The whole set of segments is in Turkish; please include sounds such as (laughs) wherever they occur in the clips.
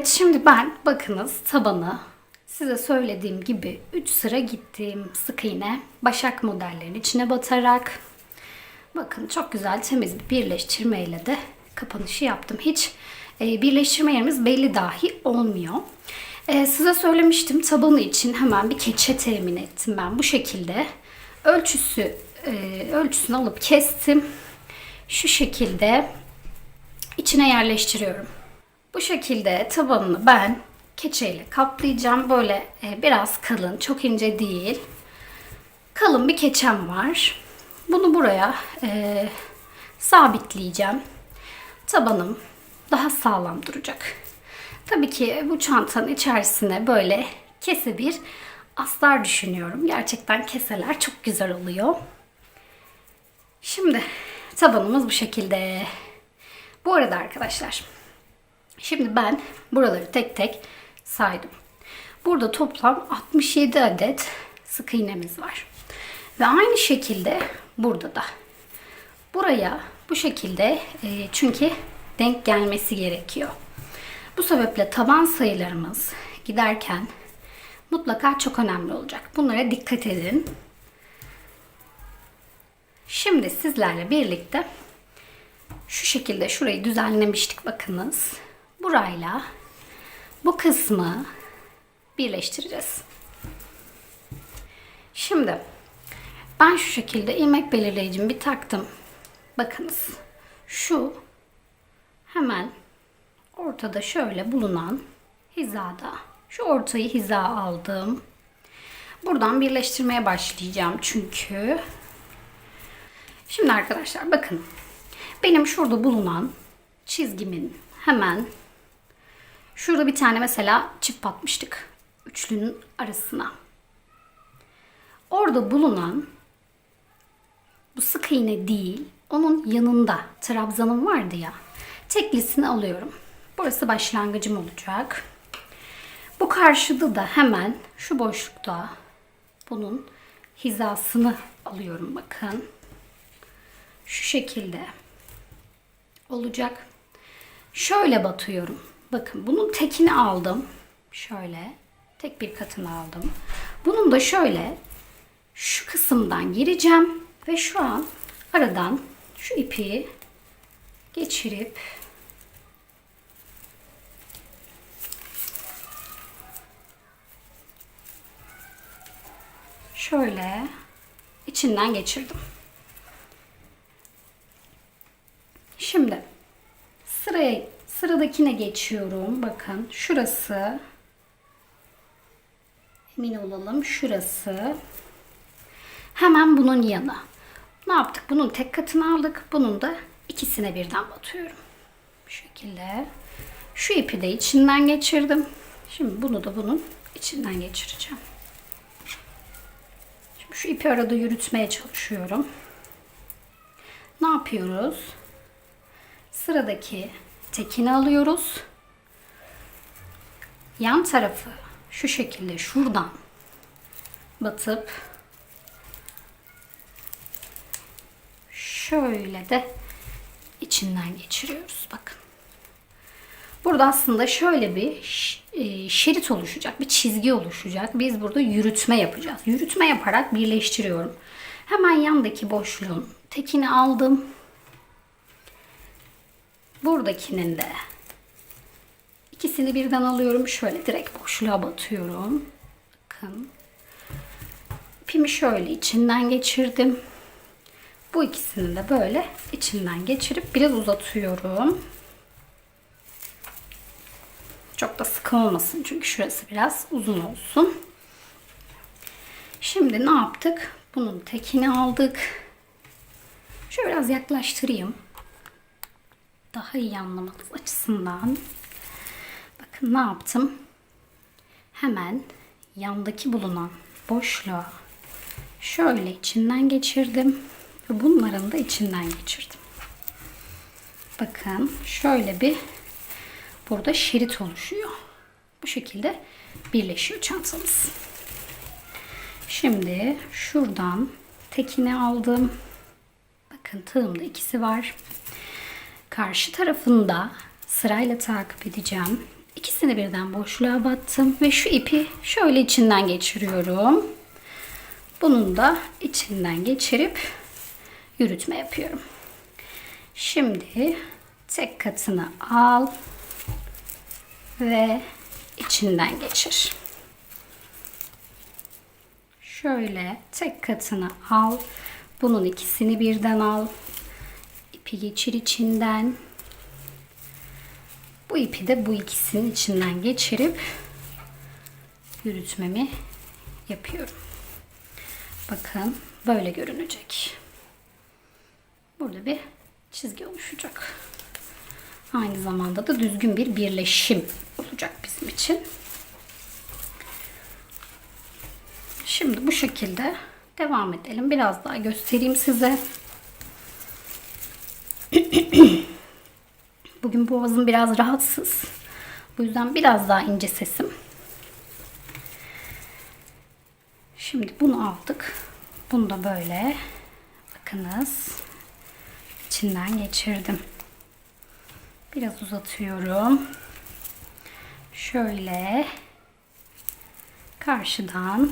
Evet şimdi ben bakınız tabanı size söylediğim gibi 3 sıra gittim sık iğne başak modellerin içine batarak bakın çok güzel temiz bir birleştirmeyle de kapanışı yaptım. Hiç e, birleştirme yerimiz belli dahi olmuyor. E, size söylemiştim tabanı için hemen bir keçe temin ettim ben bu şekilde. Ölçüsü e, ölçüsünü alıp kestim. Şu şekilde içine yerleştiriyorum. Bu şekilde tabanını ben keçeyle kaplayacağım. Böyle e, biraz kalın, çok ince değil. Kalın bir keçem var. Bunu buraya e, sabitleyeceğim. Tabanım daha sağlam duracak. Tabii ki bu çantanın içerisine böyle kese bir astar düşünüyorum. Gerçekten keseler çok güzel oluyor. Şimdi tabanımız bu şekilde. Bu arada arkadaşlar Şimdi ben buraları tek tek saydım. Burada toplam 67 adet sık iğnemiz var. Ve aynı şekilde burada da. Buraya bu şekilde e, çünkü denk gelmesi gerekiyor. Bu sebeple taban sayılarımız giderken mutlaka çok önemli olacak. Bunlara dikkat edin. Şimdi sizlerle birlikte şu şekilde şurayı düzenlemiştik bakınız burayla bu kısmı birleştireceğiz. Şimdi ben şu şekilde ilmek belirleyicimi bir taktım. Bakınız şu hemen ortada şöyle bulunan hizada şu ortayı hiza aldım. Buradan birleştirmeye başlayacağım çünkü. Şimdi arkadaşlar bakın. Benim şurada bulunan çizgimin hemen Şurada bir tane mesela çift batmıştık. Üçlünün arasına. Orada bulunan bu sık iğne değil, onun yanında trabzanım vardı ya. Teklisini alıyorum. Burası başlangıcım olacak. Bu karşıda da hemen şu boşlukta bunun hizasını alıyorum bakın. Şu şekilde olacak. Şöyle batıyorum. Bakın bunun tekini aldım. Şöyle tek bir katını aldım. Bunun da şöyle şu kısımdan gireceğim ve şu an aradan şu ipi geçirip şöyle içinden geçirdim. Şimdi sıraya Sıradakine geçiyorum. Bakın şurası. Emin olalım. Şurası. Hemen bunun yanı. Ne yaptık? Bunun tek katını aldık. Bunun da ikisine birden batıyorum. Bu şekilde. Şu ipi de içinden geçirdim. Şimdi bunu da bunun içinden geçireceğim. Şimdi şu ipi arada yürütmeye çalışıyorum. Ne yapıyoruz? Sıradaki tekini alıyoruz. Yan tarafı şu şekilde şuradan batıp şöyle de içinden geçiriyoruz. Bakın. Burada aslında şöyle bir e, şerit oluşacak, bir çizgi oluşacak. Biz burada yürütme yapacağız. Yürütme yaparak birleştiriyorum. Hemen yandaki boşluğun tekini aldım. Buradakinin de ikisini birden alıyorum. Şöyle direkt boşluğa batıyorum. Bakın. İpimi şöyle içinden geçirdim. Bu ikisini de böyle içinden geçirip biraz uzatıyorum. Çok da sıkı olmasın çünkü şurası biraz uzun olsun. Şimdi ne yaptık? Bunun tekini aldık. Şöyle biraz yaklaştırayım daha iyi anlamanız açısından bakın ne yaptım? Hemen yandaki bulunan boşluğa şöyle içinden geçirdim ve bunların da içinden geçirdim. Bakın şöyle bir burada şerit oluşuyor. Bu şekilde birleşiyor çantamız. Şimdi şuradan tekini aldım. Bakın tığımda ikisi var. Karşı tarafında sırayla takip edeceğim. İkisini birden boşluğa battım ve şu ipi şöyle içinden geçiriyorum. Bunun da içinden geçirip yürütme yapıyorum. Şimdi tek katını al ve içinden geçir. Şöyle tek katını al. Bunun ikisini birden al. İpi geçir içinden. Bu ipi de bu ikisinin içinden geçirip yürütmemi yapıyorum. Bakın böyle görünecek. Burada bir çizgi oluşacak. Aynı zamanda da düzgün bir birleşim olacak bizim için. Şimdi bu şekilde devam edelim. Biraz daha göstereyim size. (coughs) Bugün boğazım biraz rahatsız. Bu yüzden biraz daha ince sesim. Şimdi bunu aldık. Bunu da böyle bakınız içinden geçirdim. Biraz uzatıyorum. Şöyle karşıdan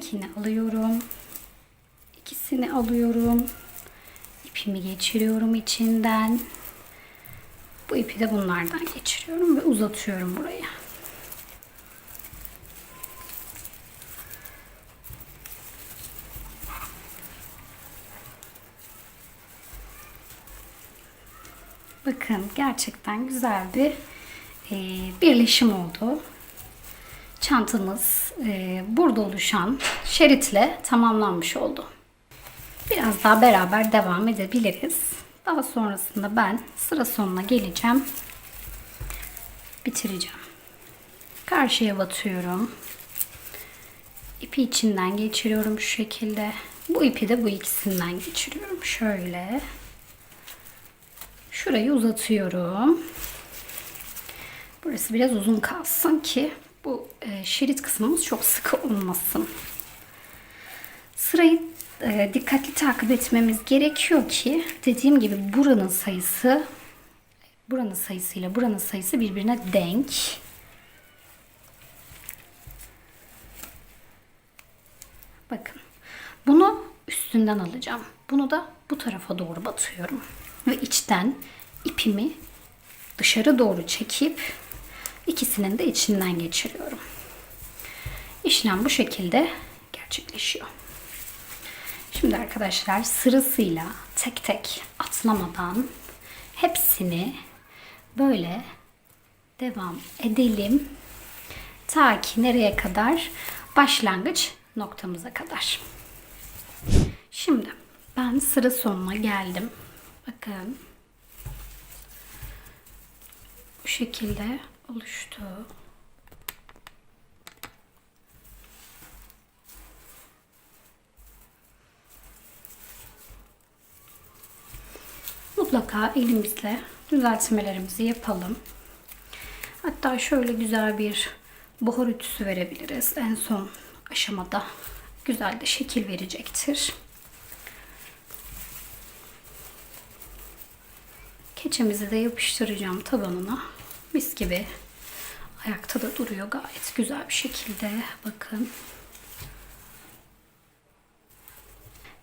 tekini alıyorum. İkisini alıyorum. İpimi geçiriyorum içinden. Bu ipi de bunlardan geçiriyorum ve uzatıyorum buraya. Bakın gerçekten güzel bir e, birleşim oldu. Çantamız e, burada oluşan şeritle tamamlanmış oldu. Biraz daha beraber devam edebiliriz. Daha sonrasında ben sıra sonuna geleceğim. Bitireceğim. Karşıya batıyorum. İpi içinden geçiriyorum şu şekilde. Bu ipi de bu ikisinden geçiriyorum. Şöyle. Şurayı uzatıyorum. Burası biraz uzun kalsın ki bu e, şerit kısmımız çok sıkı (laughs) olmasın. Sırayı e, dikkatli takip etmemiz gerekiyor ki dediğim gibi buranın sayısı buranın sayısıyla buranın sayısı birbirine denk. Bakın. Bunu üstünden alacağım. Bunu da bu tarafa doğru batıyorum. Ve içten ipimi dışarı doğru çekip ikisinin de içinden geçiriyorum. İşlem bu şekilde gerçekleşiyor. Şimdi arkadaşlar sırasıyla tek tek atlamadan hepsini böyle devam edelim. Ta ki nereye kadar? Başlangıç noktamıza kadar. Şimdi ben sıra sonuna geldim. Bakın. Bu şekilde oluştu. Mutlaka elimizle düzeltmelerimizi yapalım. Hatta şöyle güzel bir buhar ütüsü verebiliriz. En son aşamada güzel de şekil verecektir. Keçemizi de yapıştıracağım tabanına. Mis gibi ayakta da duruyor gayet güzel bir şekilde. Bakın.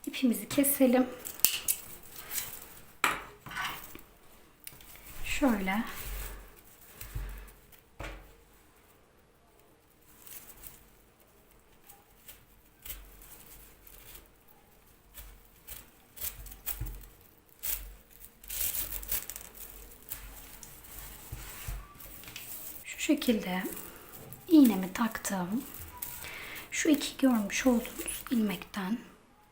İpimizi keselim. Şöyle. Şu şekilde iğnemi taktım. Şu iki görmüş olduğunuz ilmekten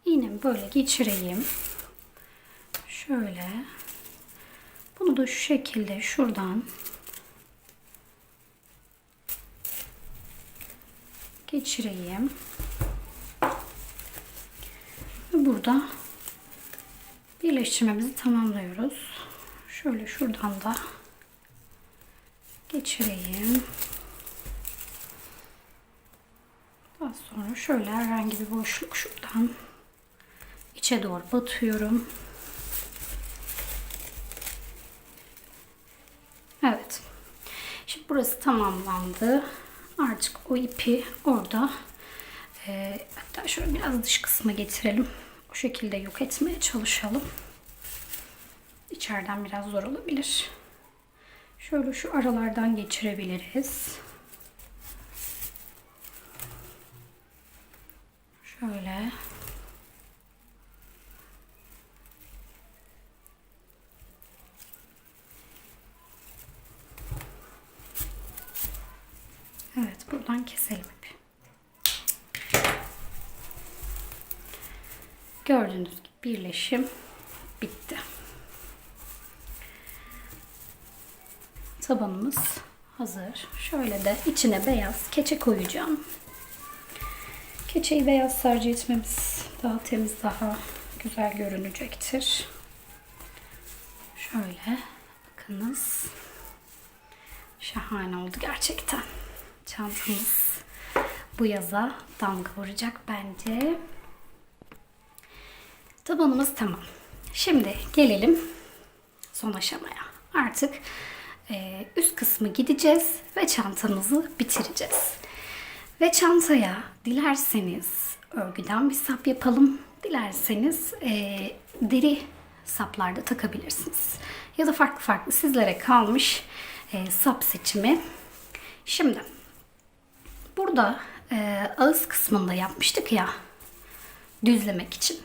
iğnemi böyle geçireyim. Şöyle. Bunu da şu şekilde şuradan geçireyim. Ve burada birleştirmemizi tamamlıyoruz. Şöyle şuradan da geçireyim. Daha sonra şöyle herhangi bir boşluk şuradan içe doğru batıyorum. Evet. Şimdi burası tamamlandı. Artık o ipi orada e, hatta şöyle biraz dış kısmı getirelim. O şekilde yok etmeye çalışalım. İçeriden biraz zor olabilir. Şöyle şu aralardan geçirebiliriz. Şöyle. Evet buradan keselim. Gördüğünüz gibi birleşim Tabanımız hazır. Şöyle de içine beyaz keçe koyacağım. Keçeyi beyaz tercih etmemiz daha temiz, daha güzel görünecektir. Şöyle bakınız. Şahane oldu gerçekten. Çantamız bu yaza damga vuracak bence. Tabanımız tamam. Şimdi gelelim son aşamaya. Artık e, üst kısmı gideceğiz ve çantamızı bitireceğiz. Ve çantaya dilerseniz örgüden bir sap yapalım. Dilerseniz e, deri saplarda takabilirsiniz. Ya da farklı farklı sizlere kalmış e, sap seçimi. Şimdi burada e, ağız kısmında yapmıştık ya düzlemek için.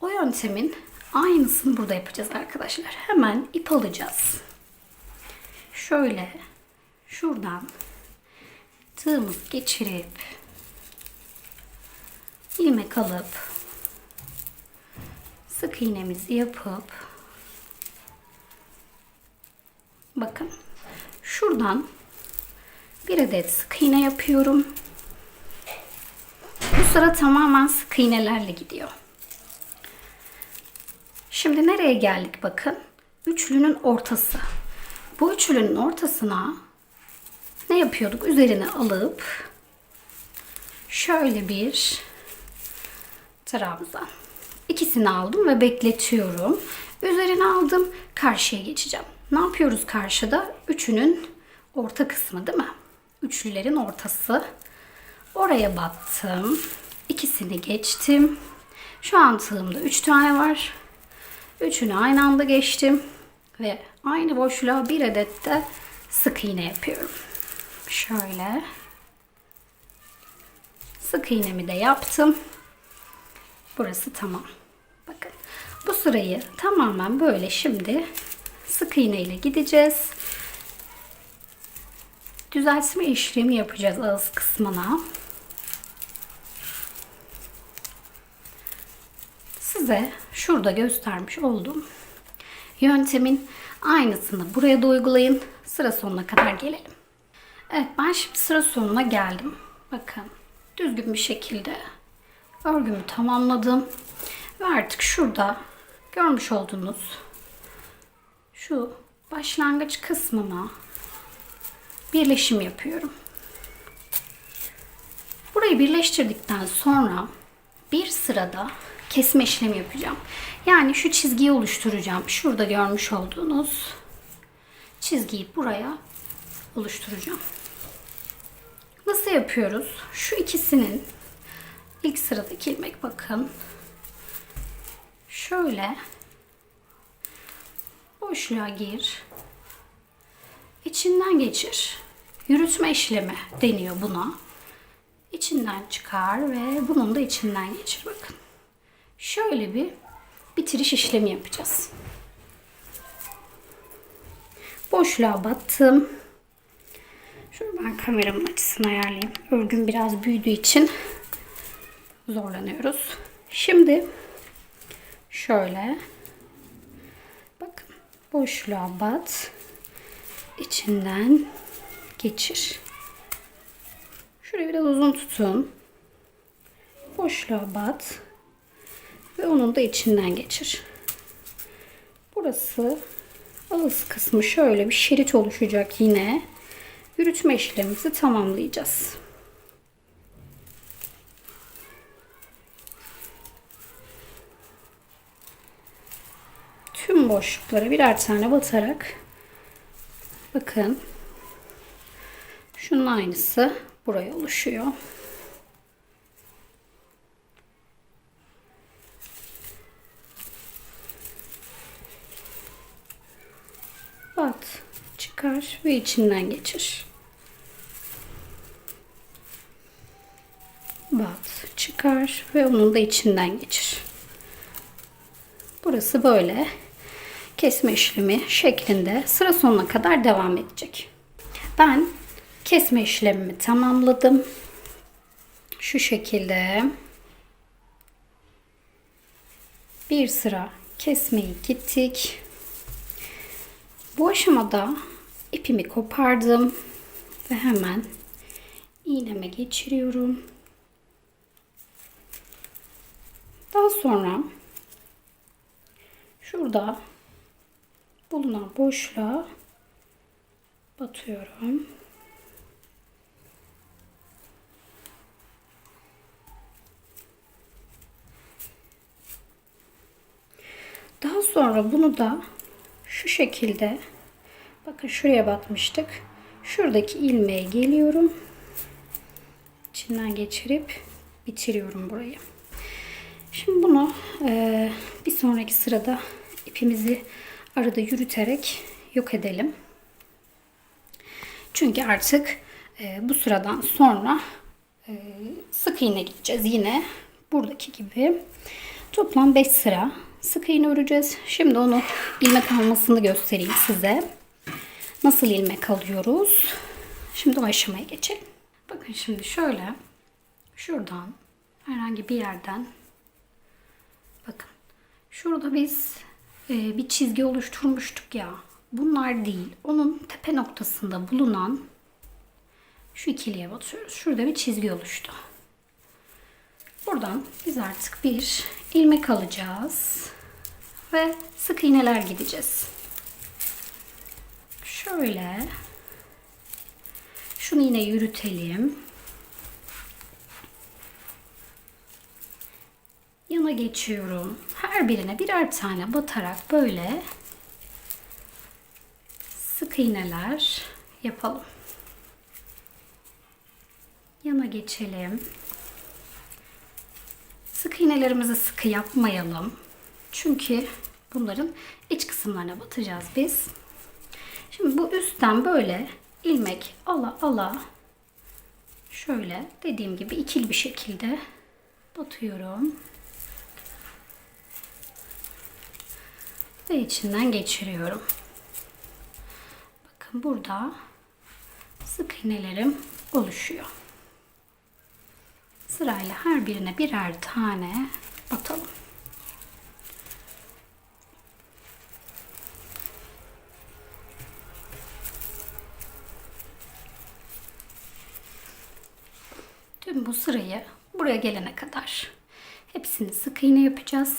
O yöntemin aynısını burada yapacağız arkadaşlar. Hemen ip alacağız. Şöyle şuradan tığımız geçirip ilmek alıp sık iğnemizi yapıp bakın şuradan bir adet sık iğne yapıyorum. Bu sıra tamamen sık iğnelerle gidiyor. Şimdi nereye geldik bakın. Üçlünün ortası. Bu üçlünün ortasına ne yapıyorduk? Üzerine alıp şöyle bir trabzan. İkisini aldım ve bekletiyorum. Üzerine aldım. Karşıya geçeceğim. Ne yapıyoruz karşıda? Üçünün orta kısmı değil mi? Üçlülerin ortası. Oraya battım. İkisini geçtim. Şu an tığımda 3 tane var. Üçünü aynı anda geçtim. Ve aynı boşluğa bir adet de sık iğne yapıyorum. Şöyle. Sık iğnemi de yaptım. Burası tamam. Bakın. Bu sırayı tamamen böyle şimdi sık iğne ile gideceğiz. Düzeltme işlemi yapacağız ağız kısmına. Size şurada göstermiş olduğum yöntemin aynısını buraya da uygulayın. Sıra sonuna kadar gelelim. Evet ben şimdi sıra sonuna geldim. Bakın düzgün bir şekilde örgümü tamamladım. Ve artık şurada görmüş olduğunuz şu başlangıç kısmına birleşim yapıyorum. Burayı birleştirdikten sonra bir sırada kesme işlemi yapacağım. Yani şu çizgiyi oluşturacağım. Şurada görmüş olduğunuz çizgiyi buraya oluşturacağım. Nasıl yapıyoruz? Şu ikisinin ilk sıradaki ilmek bakın. Şöyle boşluğa gir. İçinden geçir. Yürütme işlemi deniyor buna. İçinden çıkar ve bunun da içinden geçir bakın. Şöyle bir bitiriş işlemi yapacağız. Boşluğa battım. Şöyle ben kameramın açısını ayarlayayım. Örgüm biraz büyüdüğü için zorlanıyoruz. Şimdi şöyle bakın boşluğa bat içinden geçir. Şurayı biraz uzun tutun. Boşluğa bat ve onun da içinden geçir. Burası ağız kısmı şöyle bir şerit oluşacak yine. Yürütme işlemimizi tamamlayacağız. Tüm boşluklara birer tane batarak bakın şunun aynısı buraya oluşuyor. Bat, çıkar ve içinden geçir. Bat, çıkar ve onun da içinden geçir. Burası böyle kesme işlemi şeklinde sıra sonuna kadar devam edecek. Ben kesme işlemimi tamamladım. Şu şekilde bir sıra kesmeyi gittik. Bu aşamada ipimi kopardım ve hemen iğneme geçiriyorum. Daha sonra şurada bulunan boşluğa batıyorum. Daha sonra bunu da şu şekilde bakın şuraya batmıştık. Şuradaki ilmeğe geliyorum. İçinden geçirip bitiriyorum burayı. Şimdi bunu e, bir sonraki sırada ipimizi arada yürüterek yok edelim. Çünkü artık e, bu sıradan sonra e, sık iğne gideceğiz yine buradaki gibi. Toplam 5 sıra sık iğne öreceğiz. Şimdi onu ilmek almasını göstereyim size. Nasıl ilmek alıyoruz? Şimdi o aşamaya geçelim. Bakın şimdi şöyle şuradan herhangi bir yerden bakın şurada biz e, bir çizgi oluşturmuştuk ya. Bunlar değil. Onun tepe noktasında bulunan şu ikiliye batıyoruz. Şurada bir çizgi oluştu. Buradan biz artık bir ilmek alacağız ve sık iğneler gideceğiz. Şöyle şunu yine yürütelim. Yana geçiyorum. Her birine birer tane batarak böyle sık iğneler yapalım. Yana geçelim. Sık iğnelerimizi sıkı yapmayalım. Çünkü bunların iç kısımlarına batacağız biz. Şimdi bu üstten böyle ilmek ala ala şöyle dediğim gibi ikili bir şekilde batıyorum. Ve içinden geçiriyorum. Bakın burada sık iğnelerim oluşuyor. Sırayla her birine birer tane batalım. Bu sırayı buraya gelene kadar hepsini sık iğne yapacağız.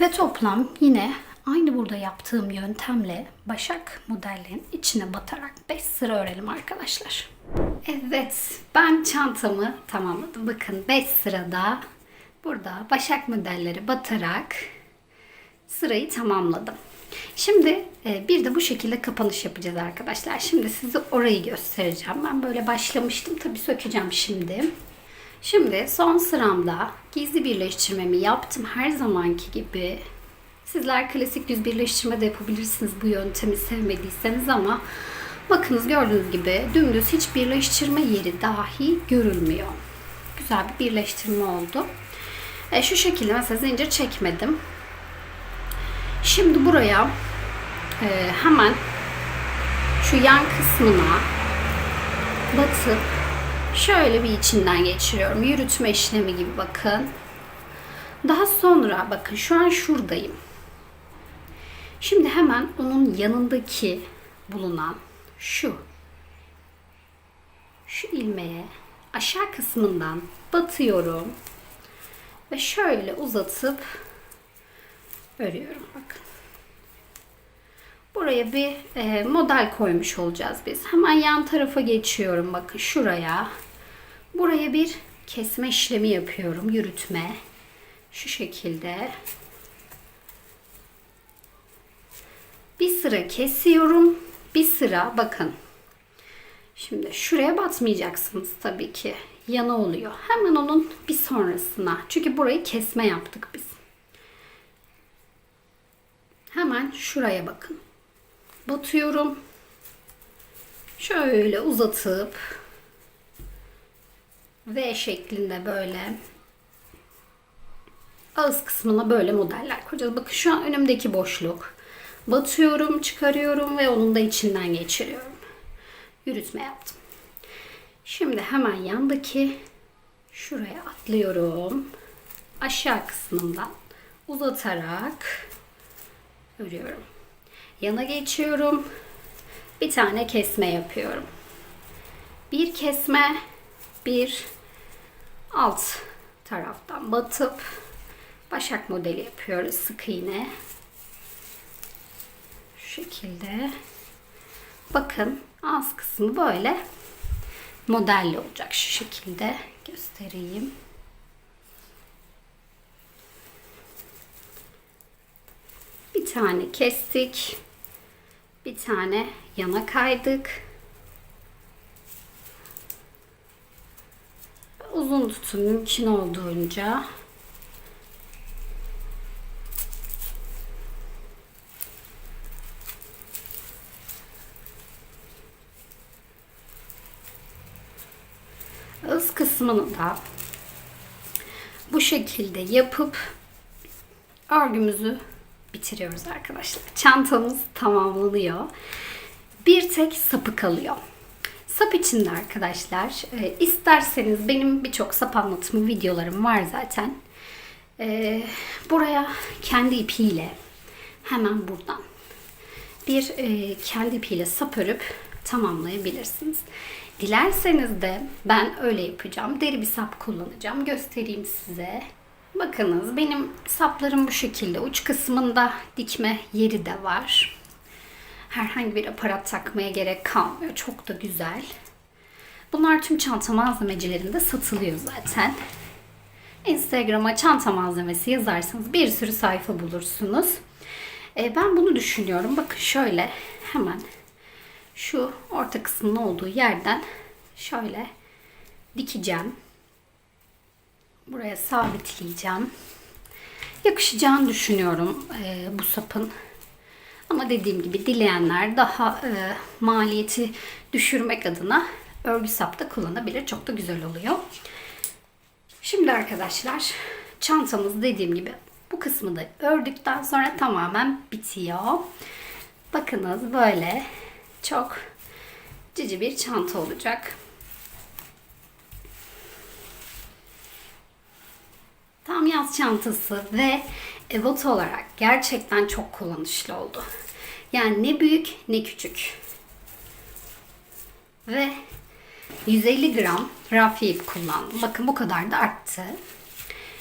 Ve toplam yine aynı burada yaptığım yöntemle başak modellerin içine batarak 5 sıra örelim arkadaşlar. Evet ben çantamı tamamladım. Bakın 5 sırada burada başak modelleri batarak sırayı tamamladım. Şimdi e, bir de bu şekilde kapanış yapacağız arkadaşlar. Şimdi size orayı göstereceğim. Ben böyle başlamıştım. Tabii sökeceğim şimdi. Şimdi son sıramda gizli birleştirmemi yaptım. Her zamanki gibi sizler klasik düz birleştirme de yapabilirsiniz bu yöntemi sevmediyseniz ama bakınız gördüğünüz gibi dümdüz hiç birleştirme yeri dahi görülmüyor. Güzel bir birleştirme oldu. E, şu şekilde mesela zincir çekmedim. Şimdi buraya e, hemen şu yan kısmına batıp şöyle bir içinden geçiriyorum. Yürütme işlemi gibi bakın. Daha sonra bakın şu an şuradayım. Şimdi hemen onun yanındaki bulunan şu şu ilmeğe aşağı kısmından batıyorum ve şöyle uzatıp örüyorum bakın. Buraya bir e, model koymuş olacağız biz. Hemen yan tarafa geçiyorum bakın şuraya. Buraya bir kesme işlemi yapıyorum. Yürütme. Şu şekilde. Bir sıra kesiyorum. Bir sıra bakın. Şimdi şuraya batmayacaksınız tabii ki. Yana oluyor. Hemen onun bir sonrasına. Çünkü burayı kesme yaptık biz. Hemen şuraya bakın. Batıyorum. Şöyle uzatıp V şeklinde böyle ağız kısmına böyle modeller kuracağız. Bakın şu an önümdeki boşluk. Batıyorum, çıkarıyorum ve onun da içinden geçiriyorum. Yürütme yaptım. Şimdi hemen yandaki şuraya atlıyorum. Aşağı kısmından uzatarak örüyorum. Yana geçiyorum. Bir tane kesme yapıyorum. Bir kesme, bir alt taraftan batıp başak modeli yapıyoruz sık iğne. Şu şekilde. Bakın ağız kısmı böyle modelli olacak şu şekilde göstereyim. Bir tane kestik. Bir tane yana kaydık. Uzun tutun mümkün olduğunca. Öz kısmını da bu şekilde yapıp örgümüzü bitiriyoruz arkadaşlar. Çantamız tamamlanıyor. Bir tek sapı kalıyor. Sap içinde arkadaşlar e, isterseniz benim birçok sap anlatımı videolarım var zaten. E, buraya kendi ipiyle hemen buradan bir e, kendi ipiyle sap örüp tamamlayabilirsiniz. Dilerseniz de ben öyle yapacağım. Deri bir sap kullanacağım. Göstereyim size. Bakınız benim saplarım bu şekilde. Uç kısmında dikme yeri de var. Herhangi bir aparat takmaya gerek kalmıyor. Çok da güzel. Bunlar tüm çanta malzemecilerinde satılıyor zaten. Instagram'a çanta malzemesi yazarsanız bir sürü sayfa bulursunuz. E, ben bunu düşünüyorum. Bakın şöyle hemen şu orta kısmın olduğu yerden şöyle dikeceğim. Buraya sabitleyeceğim. Yakışacağını düşünüyorum e, bu sapın. Ama dediğim gibi dileyenler daha e, maliyeti düşürmek adına örgü sap da kullanabilir. Çok da güzel oluyor. Şimdi arkadaşlar çantamız dediğim gibi bu kısmı da ördükten sonra tamamen bitiyor. Bakınız böyle çok cici bir çanta olacak. Tam yaz çantası ve evat olarak gerçekten çok kullanışlı oldu. Yani ne büyük ne küçük. Ve 150 gram rafi ip kullandım. Bakın bu kadar da arttı.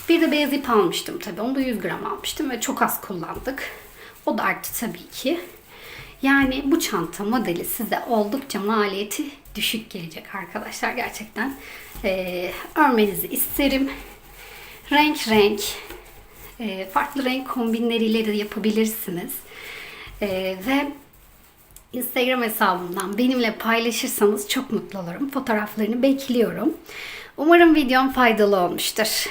Bir de beyaz ip almıştım tabii. Onu da 100 gram almıştım ve çok az kullandık. O da arttı tabii ki. Yani bu çanta modeli size oldukça maliyeti düşük gelecek arkadaşlar. Gerçekten e, örmenizi isterim. Renk renk, e, farklı renk kombinleriyle de yapabilirsiniz. E, ve Instagram hesabımdan benimle paylaşırsanız çok mutlu olurum. Fotoğraflarını bekliyorum. Umarım videom faydalı olmuştur.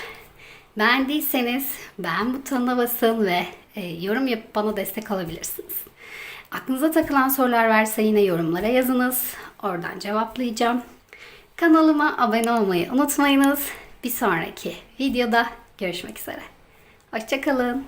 Beğendiyseniz beğen butonuna basın ve e, yorum yapıp bana destek alabilirsiniz. Aklınıza takılan sorular varsa yine yorumlara yazınız. Oradan cevaplayacağım. Kanalıma abone olmayı unutmayınız. Bir sonraki videoda görüşmek üzere. Hoşçakalın.